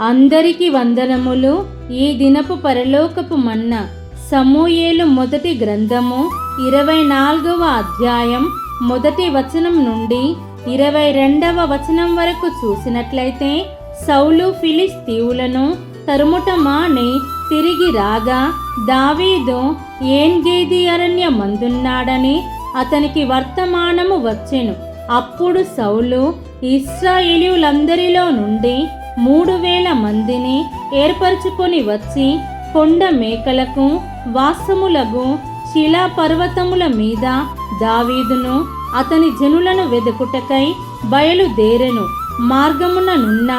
అందరికీ వందనములు. ఈ దినపు పరలోకపు మన్న సమూయేలు మొదటి గ్రంథము ఇరవై నాలుగవ అధ్యాయం మొదటి వచనం నుండి ఇరవై రెండవ వచనం వరకు చూసినట్లయితే సౌలు ఫిలిస్తీవులను తరుముట మాని తిరిగి రాగా దావీదు ఏన్గేది అరణ్య మందున్నాడని అతనికి వర్తమానము వచ్చెను. అప్పుడు సౌలు ఇస్రాయేలీలందరిలో నుండి మూడు వేల మందిని ఏర్పరచుకొని వచ్చి కొండ మేకలకు వాసములకు శిలా పర్వతముల మీద దావీదును అతని జనులను వెదుకుటకై బయలుదేరెను. మార్గమున నున్న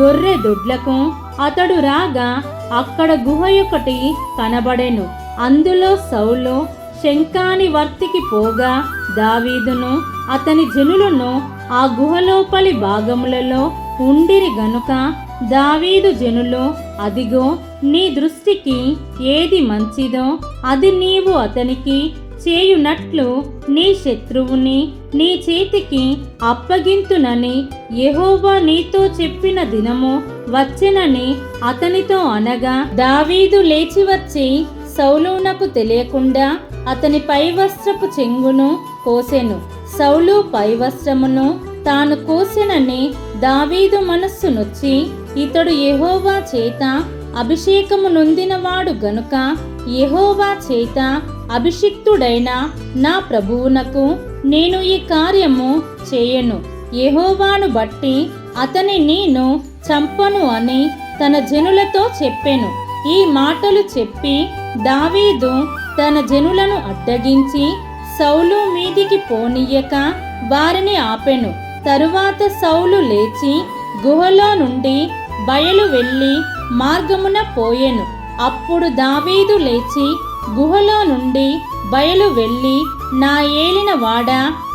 గొర్రె దొడ్లకు అతడు రాగా అక్కడ గుహయొకటి కనబడెను. అందులో సౌలు శంకాని వర్తికి పోగా దావీదును అతని జనులను ఆ గుహలోపలి భాగములలో ఉండిరి గనుక దావీదు జనులు అదిగో నీ దృష్టికి ఏది మంచిదో అది నీవు అతనికి చేయునట్లు నీ శత్రువుని నీ చేతికి అప్పగింతునని యహోవా నీతో చెప్పిన దినము వచ్చెనని అతనితో అనగా దావీదు లేచి వచ్చి సౌలునకు తెలియకుండా అతని పైవస్త్రపు చెంగును కోసెను. సౌలు పైవస్త్రమును తాను కోసిననే దావీదు మనస్సు నొచ్చి ఇతడు యహోవా చేత అభిషేకము నొందినవాడు గనుక యహోవా చేత అభిషిక్తుడైన నా ప్రభువునకు నేను ఈ కార్యము చేయను. యహోవాను బట్టి అతని నేను చంపను అని తన జనులతో చెప్పెను. ఈ మాటలు చెప్పి దావీదు తన జనులను అడ్డగించి సౌలు మీదికి పోనీయక వారిని ఆపెను. తరువాత సౌలు లేచి గుహలో నుండి బయలు వెళ్ళి మార్గమున పోయెను. అప్పుడు దావీదు లేచి గుహలో నుండి బయలు వెళ్ళి నా ఏలిన వాడ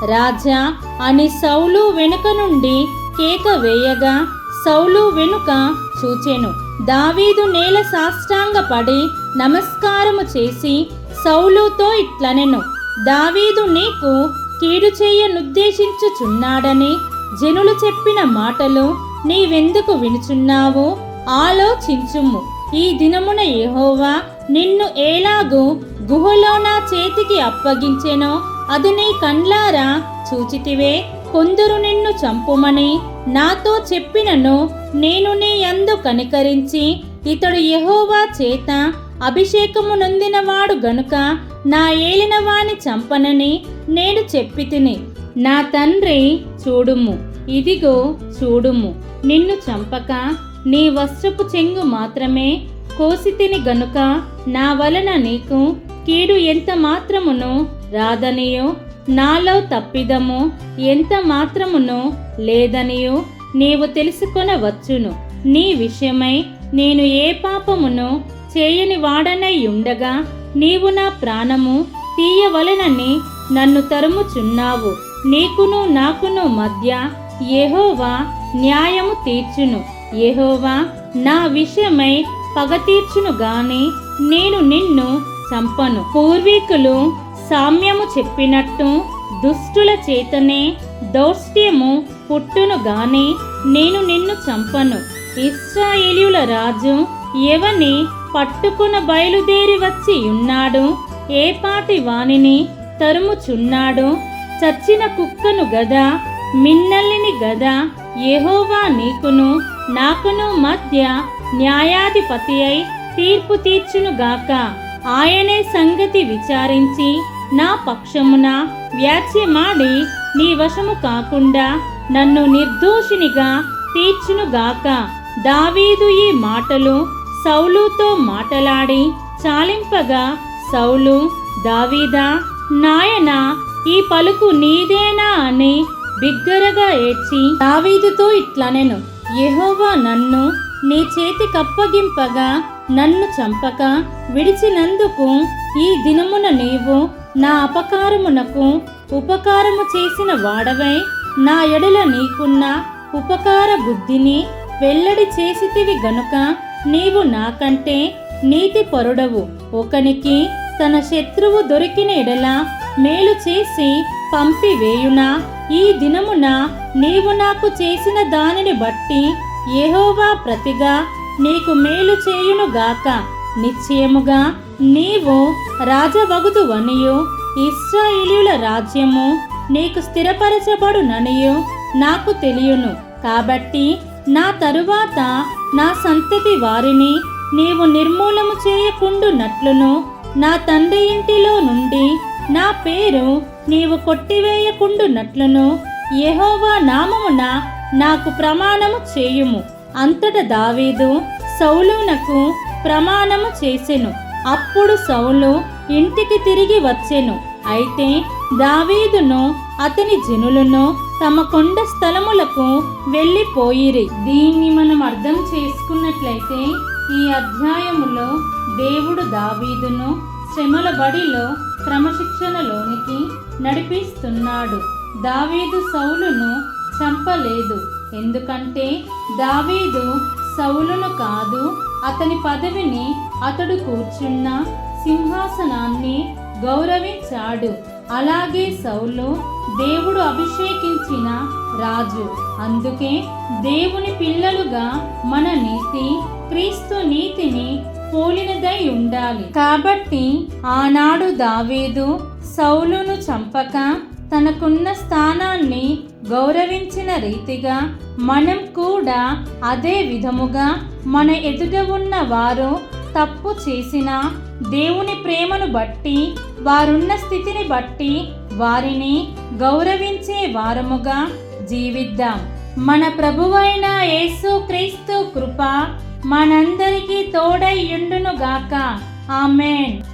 రాజా అని సౌలు వెనుక నుండి కేక వేయగా సౌలు వెనుక చూచెను. దావీదు నేల సాష్టాంగపడి నమస్కారము చేసి సౌలుతో ఇట్లనెను. దావీదు నీకు కీడు చేయనుద్దేశించుచున్నాడని జనులు చెప్పిన మాటలు నీవెందుకు వినుచున్నావో? ఆలోచించుము. ఈ దినమున యహోవా నిన్ను ఏలాగు గుహలో నా చేతికి అప్పగించెనో అది నీ కండ్లారా చూచితివే. కొందరు నిన్ను చంపుమని నాతో చెప్పినను నేను నీ అందు కనికరించి ఇతడు యహోవా చేత అభిషేకము నొందినవాడు గనుక నా ఏలినవాని చంపనని నేను చెప్పి తిని నా తండ్రి చూడుము ఇదిగో చూడుము. నిన్ను చంపక నీ వస్త్రపు చెంగు మాత్రమే కోసితిని గనుక నా వలన నీకు కీడు ఎంత మాత్రమును రాదనియో? నాలో తప్పిదము ఎంత మాత్రమును లేదనియో? నీవు తెలుసుకొనవచ్చును. నీ విషయమై నేను ఏ పాపమును చేయని వాడనై ఉండగా నీవు నా ప్రాణము తీయవలనని నన్ను తరుముచున్నావు. నీకును నాకును మధ్య ఏహోవా న్యాయము తీర్చును. ఏహోవా నా విషయమై పగ తీర్చును గాని నేను నిన్ను చంపను. పూర్వీకులు సామ్యము చెప్పినట్టు దుష్టుల చేతనే దౌష్ట్యము పుట్టును గాని నేను నిన్ను చంపను. ఇస్రాయేలీయుల రాజు ఎవని పట్టుకున బయలుదేరి వచ్చి ఉన్నాడు. ఏపాటి వానిని తరుముచున్నాడు. చచ్చిన కుక్కను గదా మిన్నల్లిని గదా యెహోవా నీకును నాకును మధ్య న్యాయాధిపతి అయి తీర్పు తీర్చునుగాక ఆయనే సంగతి విచారించి నా పక్షమున వ్యాచ్యమాడి నీ వశము కాకుండా నన్ను నిర్దోషినిగా తీర్చునుగాక దావీదు ఈ మాటలు సౌలుతో మాటలాడి చాలింపగా సౌలు దావీదా నాయన ఈ పలుకు నీదేనా? అని బిగ్గరగా ఏడ్చి దావీదుతో ఇట్లనెను యెహోవా నన్ను నీ చేతి కప్పగింపగా నన్ను చంపక విడిచినందుకు ఈ దినమున నీవు నా అపకారమునకు ఉపకారము చేసిన వాడవై నా ఎడల నీకున్న ఉపకార బుద్ధిని వెల్లడి చేసితివి గనుక నీవు నాకంటే నీతి పరుడవు ఒకనికి తన శత్రువు దొరికిన ఎడల మేలు చేసి పంపివేయునా. ఈ దినమున నీవు నాకు చేసిన దానిని బట్టి ఏహోవా ప్రతిగా నీకు మేలు చేయునుగాక నిశ్చయముగా నీవు రాజవగుదువనియు ఇస్రాయేలీల రాజ్యము నీకు స్థిరపరచబడుననియు నాకు తెలియను. కాబట్టి నా తరువాత నా సంతతి వారిని నీవు నిర్మూలము చేయకుండునట్లును నా తండ్రి ఇంటిలో నుండి నా పేరు నీవు కొట్టివేయకుండునట్లును యహోవా నామమున నాకు ప్రమాణము చేయుము. అంతట దావీదు సౌలునకు ప్రమాణము చేసెను. అప్పుడు సౌలు ఇంటికి తిరిగి వచ్చెను. అయితే దావీదును అతని జనులను తమ కొండ స్థలములకు వెళ్ళిపోయిరి. దీన్ని మనం అర్థం చేసుకున్నట్లయితే ఈ అధ్యాయములో దేవుడు దావీదును శ్రమల బడిలో క్రమశిక్షణలోనికి నడిపిస్తున్నాడు. దావీదు సౌలును చంపలేదు. ఎందుకంటే దావీదు సౌలును కాదు అతని పదవిని అతడు కూర్చున్న సింహాసనాన్ని గౌరవించాడు. అలాగే సౌలు దేవుడు అభిషేకించిన రాజు. అందుకే దేవుని పిల్లలుగా మన నీతి క్రీస్తు నీతిని పోలినదై ఉండాలి. కాబట్టి ఆనాడు దావీదు సౌలును చంపక తనకున్న స్థానాన్ని గౌరవించిన రీతిగా మనం కూడా అదే విధముగా మన ఎదుట ఉన్న వారు తప్పు చేసిన దేవుని ప్రేమను బట్టి వారున్న స్థితిని బట్టి వారిని గౌరవించే వారముగా జీవిద్దాం. మన ప్రభువైన యేసు క్రీస్తు కృప మనందరికీ తోడై యుండునుగాక ఆమెన్.